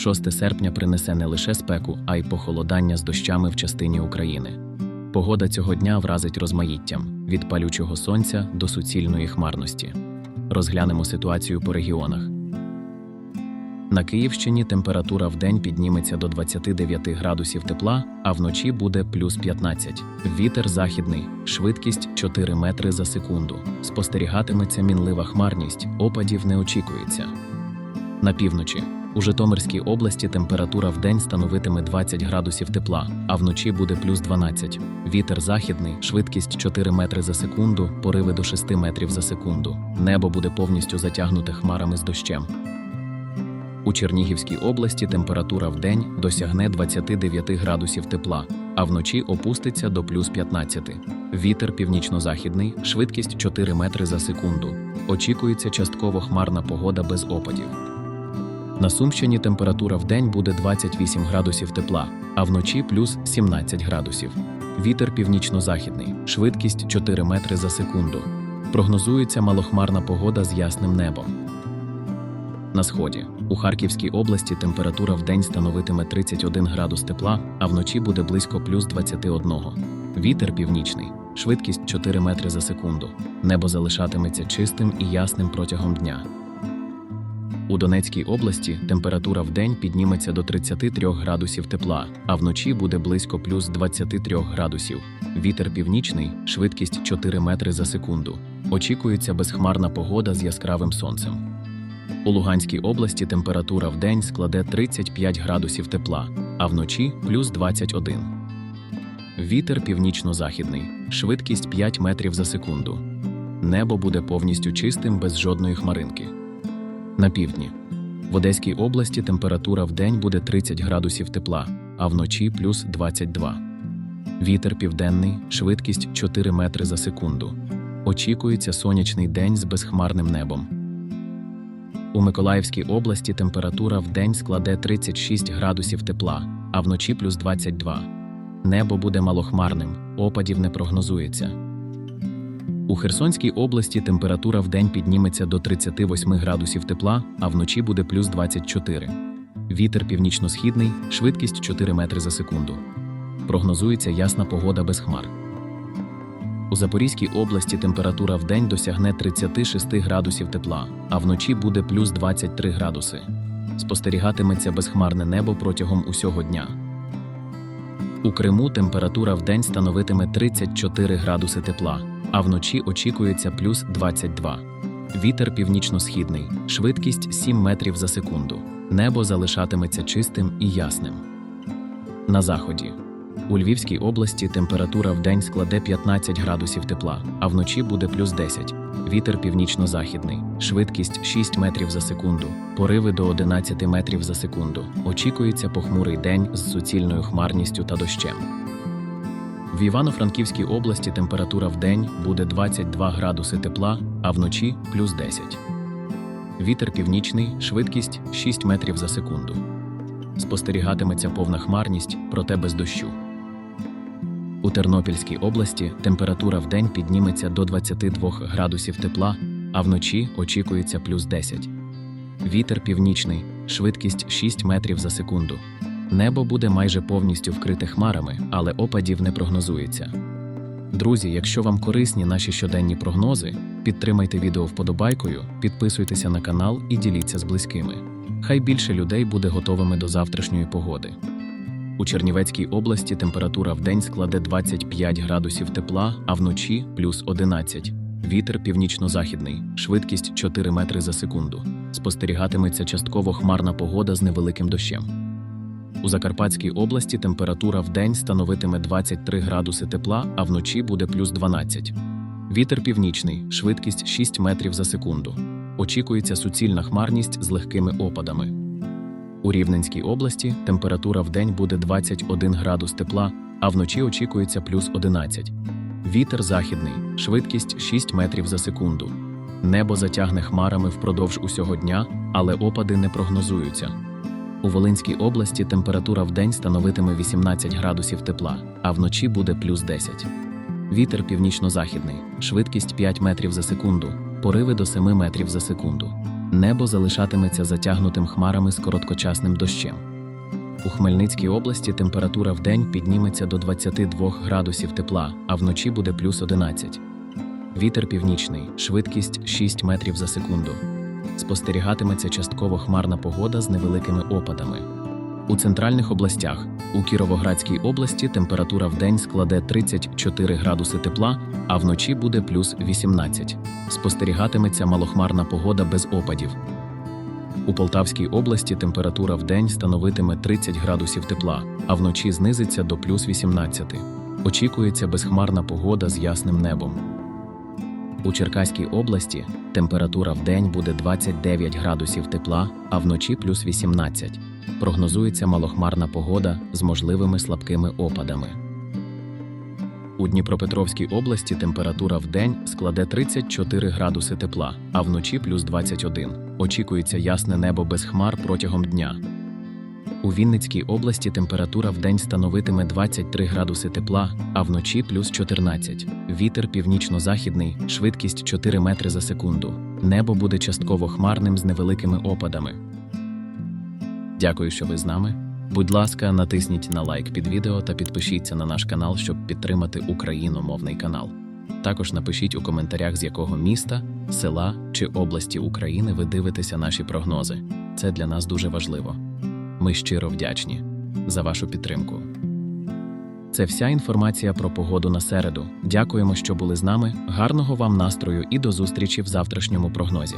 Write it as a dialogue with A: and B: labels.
A: 6 серпня принесе не лише спеку, а й похолодання з дощами в частині України. Погода цього дня вразить розмаїттям від палючого сонця до суцільної хмарності. Розглянемо ситуацію по регіонах. На Київщині температура в день підніметься до 29 градусів тепла, а вночі буде плюс 15. Вітер західний, швидкість 4 метри за секунду. Спостерігатиметься мінлива хмарність, опадів не очікується. На півночі. У Житомирській області температура в день становитиме 20 градусів тепла, а вночі буде плюс 12. Вітер західний, швидкість 4 метри за секунду, пориви до 6 метрів за секунду. Небо буде повністю затягнуте хмарами з дощем. У Чернігівській області температура в день досягне 29 градусів тепла, а вночі опуститься до плюс 15. Вітер північно-західний, швидкість 4 метри за секунду. Очікується частково хмарна погода без опадів. На Сумщині температура в день буде 28 градусів тепла, а вночі плюс 17 градусів. Вітер північно-західний, швидкість 4 метри за секунду. Прогнозується малохмарна погода з ясним небом. На сході у Харківській області температура в день становитиме 31 градус тепла, а вночі буде близько плюс 21. Вітер північний, швидкість 4 метри за секунду. Небо залишатиметься чистим і ясним протягом дня. У Донецькій області температура в день підніметься до 33 градусів тепла, а вночі буде близько плюс 23 градусів. Вітер північний, швидкість 4 метри за секунду. Очікується безхмарна погода з яскравим сонцем. У Луганській області температура в день складе 35 градусів тепла, а вночі плюс 21. Вітер північно-західний, швидкість 5 метрів за секунду. Небо буде повністю чистим без жодної хмаринки. На півдні. В Одеській області температура в день буде 30 градусів тепла, а вночі плюс 22. Вітер південний, швидкість 4 метри за секунду. Очікується сонячний день з безхмарним небом. У Миколаївській області температура в день складе 36 градусів тепла, а вночі плюс 22. Небо буде малохмарним, опадів не прогнозується. У Херсонській області температура в день підніметься до 38 градусів тепла, а вночі буде плюс 24. Вітер північно-східний, швидкість 4 метри за секунду. Прогнозується ясна погода без хмар. У Запорізькій області температура в день досягне 36 градусів тепла, а вночі буде плюс 23 градуси. Спостерігатиметься безхмарне небо протягом усього дня. У Криму температура в день становитиме 34 градуси тепла, а вночі очікується плюс 22. Вітер північно-східний, швидкість 7 метрів за секунду. Небо залишатиметься чистим і ясним. На заході. У Львівській області температура в день складе 15 градусів тепла, а вночі буде плюс 10. Вітер північно-західний, швидкість 6 метрів за секунду, пориви до 11 метрів за секунду. Очікується похмурий день з суцільною хмарністю та дощем. В Івано-Франківській області температура в день буде 22 градуси тепла, а вночі плюс 10. Вітер північний, швидкість 6 метрів за секунду. Спостерігатиметься повна хмарність, проте без дощу. У Тернопільській області температура в день підніметься до 22 градусів тепла, а вночі очікується плюс 10. Вітер північний, швидкість 6 метрів за секунду. Небо буде майже повністю вкрите хмарами, але опадів не прогнозується. Друзі, якщо вам корисні наші щоденні прогнози, підтримайте відео вподобайкою, підписуйтеся на канал і діліться з близькими. Хай більше людей буде готовими до завтрашньої погоди. У Чернівецькій області температура в день складе 25 градусів тепла, а вночі плюс 11. Вітер північно-західний, швидкість 4 метри за секунду. Спостерігатиметься частково хмарна погода з невеликим дощем. У Закарпатській області температура в день становитиме 23 градуси тепла, а вночі буде плюс 12. Вітер північний, швидкість 6 метрів за секунду. Очікується суцільна хмарність з легкими опадами. У Рівненській області температура в день буде 21 градус тепла, а вночі очікується плюс 11. Вітер західний, швидкість 6 метрів за секунду. Небо затягне хмарами впродовж усього дня, але опади не прогнозуються. У Волинській області температура в день становитиме 18 градусів тепла, а вночі буде плюс 10. Вітер північно-західний, швидкість 5 метрів за секунду, пориви до 7 метрів за секунду. Небо залишатиметься затягнутим хмарами з короткочасним дощем. У Хмельницькій області температура в день підніметься до 22 градусів тепла, а вночі буде плюс 11. Вітер північний, швидкість 6 метрів за секунду. Спостерігатиметься частково хмарна погода з невеликими опадами. У центральних областях у Кіровоградській області температура в день складе 34 градуси тепла, а вночі буде плюс 18. Спостерігатиметься малохмарна погода без опадів. У Полтавській області температура в день становитиме 30 градусів тепла, а вночі знизиться до плюс 18. Очікується безхмарна погода з ясним небом. У Черкаській області температура в день буде 29 градусів тепла, а вночі плюс 18. Прогнозується малохмарна погода з можливими слабкими опадами. У Дніпропетровській області температура в день складе 34 градуси тепла, а вночі плюс 21. Очікується ясне небо без хмар протягом дня. У Вінницькій області температура в день становитиме 23 градуси тепла, а вночі плюс 14. Вітер північно-західний, швидкість 4 метри за секунду. Небо буде частково хмарним з невеликими опадами. Дякую, що ви з нами. Будь ласка, натисніть на лайк під відео та підпишіться на наш канал, щоб підтримати україномовний канал. Також напишіть у коментарях, з якого міста, села чи області України ви дивитеся наші прогнози. Це для нас дуже важливо. Ми щиро вдячні за вашу підтримку. Це вся інформація про погоду на середу. Дякуємо, що були з нами. Гарного вам настрою і до зустрічі в завтрашньому прогнозі.